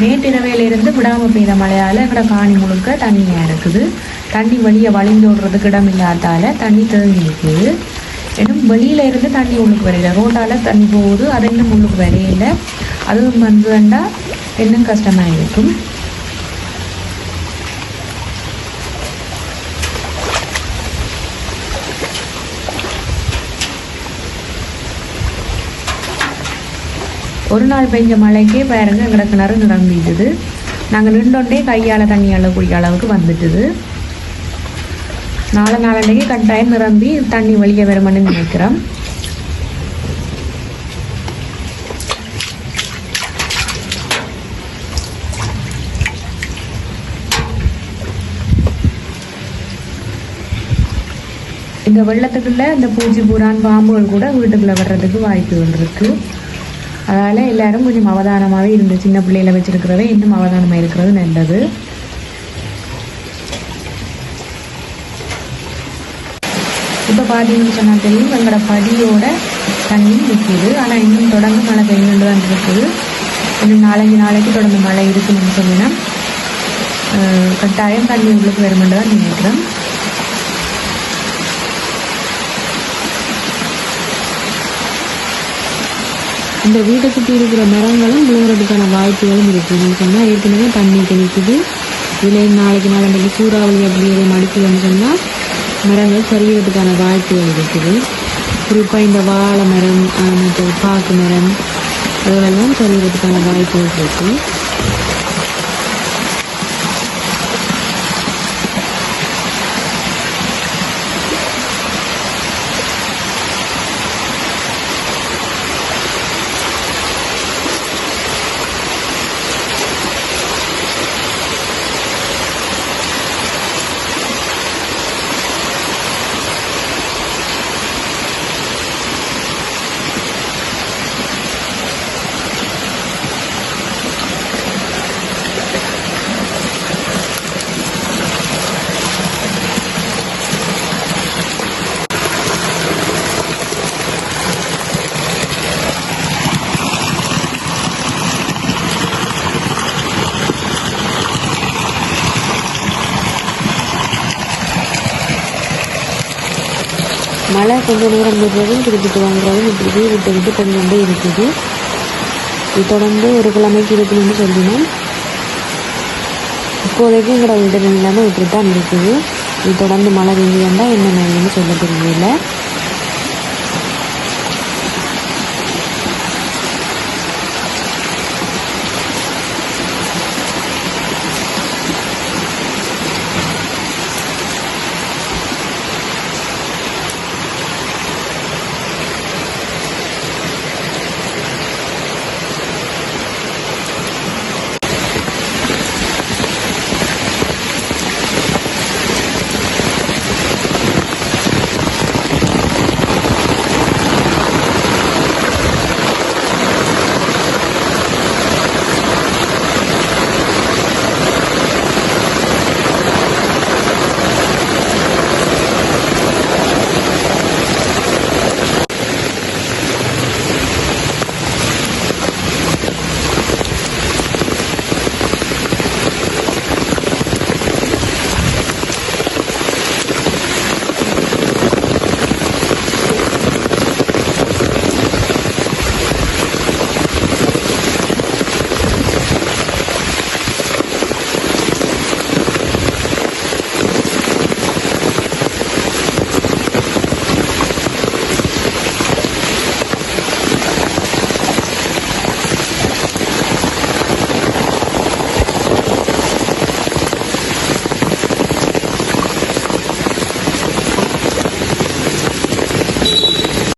நேற்றிரவையிலிருந்து விடாமல் பெய்த மழையால் எங்கட காணி முழுக்க தண்ணியாக இருக்குது தண்ணி வெளியே வழிந்தோடுறதுக்கு இடம் இல்லாதால தண்ணி தேங்கி இருக்குது இன்னும் வெளியில இருந்து தண்ணி உள்ளுக்கு வரையில ரோட்டால தண்ணி போகுது அது இன்னும் உள்ளுக்கு வரையில. அதுவும் வந்ததுண்டா இன்னும் கஷ்டமாக இருக்கும் ஒரு நாள் பெஞ்ச மழைக்கே பாருங்க எங்கட கிணறு நிரம்பிட்டுது. நாங்கள் நின்றோண்டே கையால் தண்ணி அள்ளக்கூடிய அளவுக்கு வந்துட்டுது. நாளை நாளன்னைக்கு கட்டாயம் நிரம்பி தண்ணி வெளியே வருமானு நினைக்கிறோம். இந்த வெள்ளத்துக்குள்ள இந்த பூச்சி பூரான் பாம்புகள் கூட வீட்டுக்குள்ள வர்றதுக்கு வாய்ப்புகள் இருக்குது அதனால் எல்லாரும் கொஞ்சம் அவதானமாகவே இருந்து சின்ன பிள்ளையில வச்சிருக்கிறவே இன்னும் அவதானமாக இருக்கிறது நல்லது. இப்போ பார்த்தீங்கன்னு சொன்னால் தெரியும். எங்களோட படியோட தண்ணி நிற்கிது ஆனால் இன்னும் தொடர்ந்து மழை பெய்யுண்டு தான் இருக்குது. இன்னும் நாலஞ்சு நாளைக்கு தொடர்ந்து மழை இருக்குன்னு சொன்னால் கட்டாயம் தண்ணி உங்களுக்கு வருமென்று தான் நினைக்கிறேன் இந்த வீட்டை சுற்றி இருக்கிற மரங்களும் விழுகிறதுக்கான வாய்ப்புகளும் இருக்குது சொன்னால் ஏற்கனவே தண்ணி தெளிக்குது. இதில் நாளைக்கு நாளைக்கு சூறாவளி அப்படிங்கிற எதுவும் சொன்னால் மரங்கள் சரிகிறதுக்கான வாய்ப்புகள் இருக்குது. குறிப்பாக இந்த வாழை மரம் மற்ற பாக்கு மரம் அதெல்லாம் சரிகிறதுக்கான வாய்ப்புகள் இருக்குது மழை கொஞ்ச நேரம் விடுறதும் திருப்பிட்டு வாங்குறதும் இப்படி விட்டு விட்டு கொஞ்சம் கொண்டே இருக்குது. இது தொடர்ந்து ஒரு கிழமைக்கு இருக்கணும்னு சொல்லினோம். இப்போதைக்கு எங்களோட வீடு நிலைமை இப்படி தான் இருக்குது. இது தொடர்ந்து மழை பெய்யுதுன்னா என்ன நிலைன்னு சொல்ல தெரியல